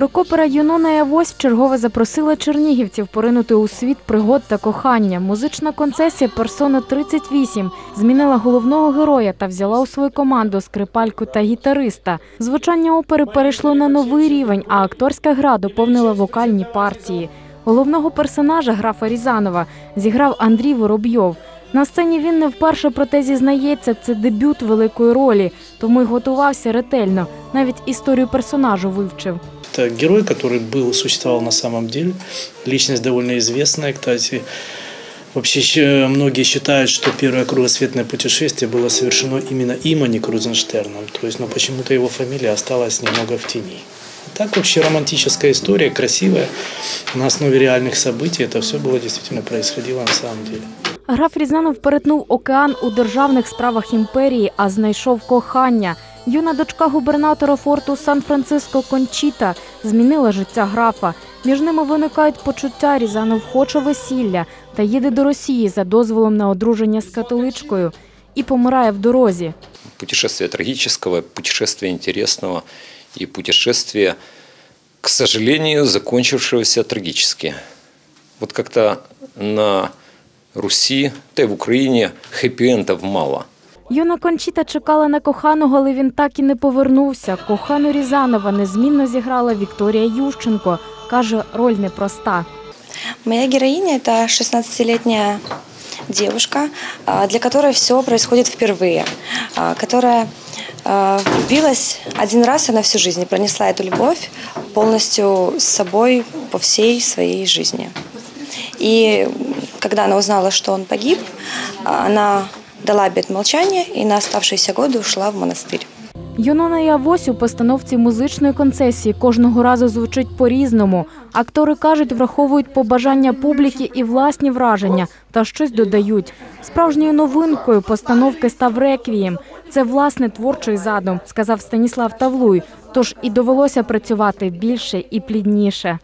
Рокопера Юнона і Авось вчергове запросила чернігівців поринути у світ пригод та кохання. Музична концесія Персона 38 змінила головного героя та взяла у свою команду скрипальку та гітариста. Звучання опери перейшло на новий рівень, а акторська гра доповнила вокальні партії. Головного персонажа графа Різанова зіграв Андрій Воробйов. На сцені він не вперше проте зізнається, це дебют великої ролі, тому й готувався ретельно. Навіть історію персонажу вивчив. Это герой, который был, существовал на самом деле. Личность довольно известная, кстати. Вообще щ- многие считают, что первое кругосветное путешествие было совершено именно им, а не Крузенштерном. То есть, но почему-то его фамилия осталась немного в тени. А Так вообще романтическая история, красивая, на основе реальных событий. Это все было действительно происходило на самом деле. Граф Різанов перетнув океан у державних справах імперії, а знайшов кохання. Юна дочка губернатора форту Сан-Франциско Кончіта змінила життя графа. Між ними виникають почуття. Різанов хоче весілля та їде до Росії за дозволом на одруження з католичкою і помирає в дорозі. путешествие трагического, путешествие интересного и путешествие, к сожалению, закончившегося трагически. Вот как-то на Руси, да и в Украине хэппи-эндов мало. Юна Кончіта чекала на коханого, але він так і не повернувся. Кохану Різанова незмінно зіграла Вікторія Ющенко. Каже, роль непроста. Моя героиня – это 16-летняя девушка, а, для которой все происходит впервые, а, которая а, влюбилась один раз и на всю жизнь, и пронесла эту любовь полностью с собой по всей своей жизни. И когда она узнала, что он погиб, а, она дала обет молчания и на оставшиеся годы ушла в монастырь. Юнона і Авось у постановці музичної концесії кожного разу звучить по-різному. Актори кажуть, враховують побажання публіки і власні враження та щось додають. Справжньою новинкою постановки став реквієм. Це власне творчий задум, сказав Станіслав Тавлуй. Тож і довелося працювати більше і плідніше.